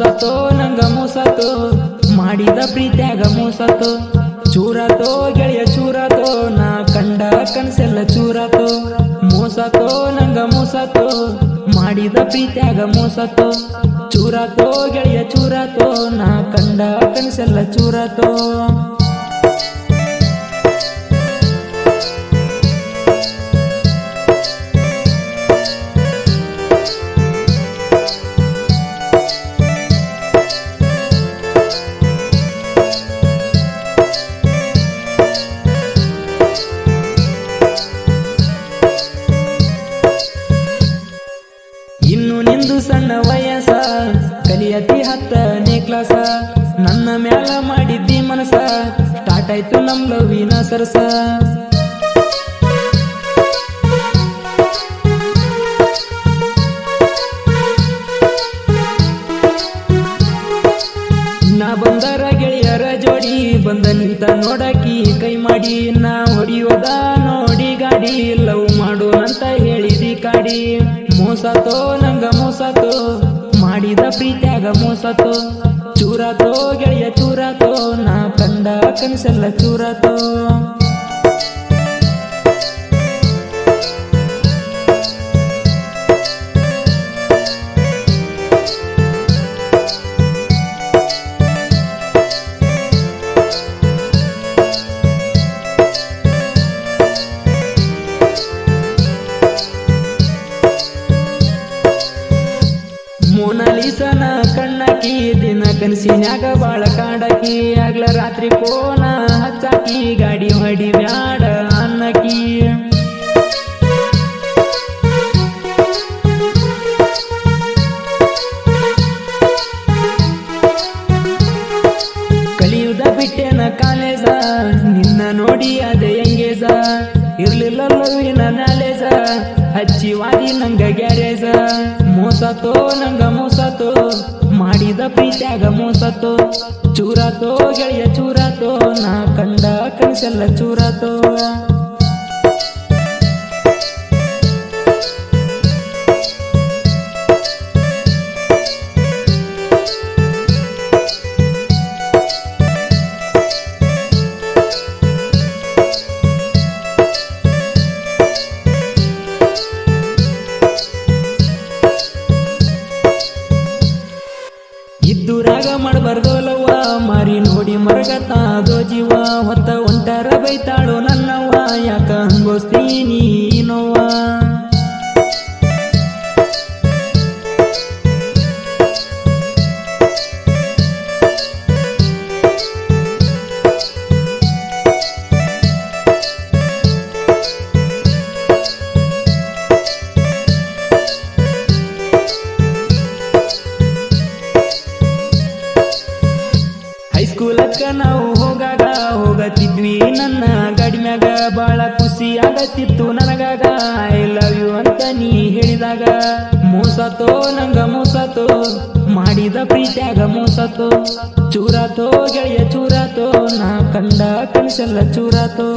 ಮೋಸತೋ ನಂಗ ಮೋಸತೋ ಮಾಡಿದ ಪ್ರೀತ್ಯಾಗ ಮೂಸತು ಚೂರತೋ ಗೆಳೆಯ ಚೂರತೋ ನಾ ಕಂಡ ಕನಸೆಲ್ಲ ಚೂರತೋ ಮೋಸತೋ ನಂಗ ಮೋಸತೋ ಮಾಡಿದ ಪ್ರೀತ್ಯಾಗ ಮೋಸತೋ ಚೂರತೋ ಗೆಳೆಯ ಚೂರತೋ ನಾ ಕಂಡ ಕನಸೆಲ್ಲ ಚೂರಾತೋ ವಯಸ್ಸ ಕಲಿಯತಿ ಹತ್ತನೇ ಕ್ಲಾಸ. ನನ್ನ ಮ್ಯಾಲ ಮಾಡಿದ್ದಿ ಮನಸ ಸ್ಟಾರ್ಟ್ ಆಯ್ತು ನಮ್ ಲವಿನ ಸರಸ. ನಾ ಬಂದರ ಗೆಳೆಯರ ಜೋಡಿ ಬಂದ ನಿಂತ ನೋಡಕಿ ಕೈ ಮಾಡಿ, ನಾ ಹೊಡಿಯೋದ ಮೋಸತೋ ನಂಗ ಮೋಸತೋ ಮಾಡಿದ ಪ್ರೀತ್ಯಾಗ ಮೋಸತೋ ಚೂರಾತೋ ಗೆಳೆಯ ಚೂರಾತೋ ನಾ ಕಂಡ ಕನಸೆಲ್ಲ ಚೂರಾತೋ. ಕನಸಿನ್ಯಾಗ ಬಾಳ ಕಾಡಕಿ ಆಗ್ಲ ರಾತ್ರಿ ಕೋನ ಹಚ್ಚಾಕಿ, ಗಾಡಿ ಹೊಡಿ ಬ್ಯಾಡ ಅನ್ನಕಿ. ಕಲಿಯುದ ಬಿಟ್ಟೇನ ಕಾಲೇಜ, ನಿನ್ನ ನೋಡಿ ಅದ ಹೆಂಗೆ ಸ ಇರ್ಲಿಲ್ಲ ಲವಿನ ನಾಲೇಜ ಹಚ್ಚಿ ವಾದಿ ನಂಗ ಗ್ಯಾರೇಜ. ಮೋಸತೋ ನಂಗ ಮೋಸತೋ ಮಾಡಿದ ಪ್ರೀತ್ಯಾಗ ಮೋಸತೋ? ಚೂರಾತೋ ಗೆಳೆಯ ಚೂರಾತೋ? ನಾ ಕಂಡ ಕನಸೆಲ್ಲ ಚೂರಾತೋ? ಇದ್ದೂರಾಗ ಮಾಡಬಾರ್ದೋಲವ್ವ ಮಾರಿ ನೋಡಿ ಮರಗತ್ತಾದೋ ಜೀವ ಹೊತ್ತ ಒಂಟರ ಬೈತಾಳು. ಹೈಸ್ಕೂಲಕ್ಕ ನಾವು ಹೋಗಾಗ ಹೋಗತಿದ್ವಿ. ನನ್ನ ಗಡಿಮ್ಯಾಗ ಬಾಳ ಖುಷಿ ಆಗತ್ತಿತ್ತು ನನಗಾಗ. ಐ ಲವ್ ಯು ಅಂತ ನೀ ಹೇಳಿದಾಗ ಮೋಸತೋ ನಂಗ ಮೋಸತೋ ಮಾಡಿದ ಪ್ರೀತ್ಯಾಗ ಮೋಸತೋ ಚೂರಾತೋ ಗೆಳೆಯ ಚೂರಾತೋ ನಾ ಕಂಡ ಕನಸೆಲ್ಲ ಚೂರಾತೋ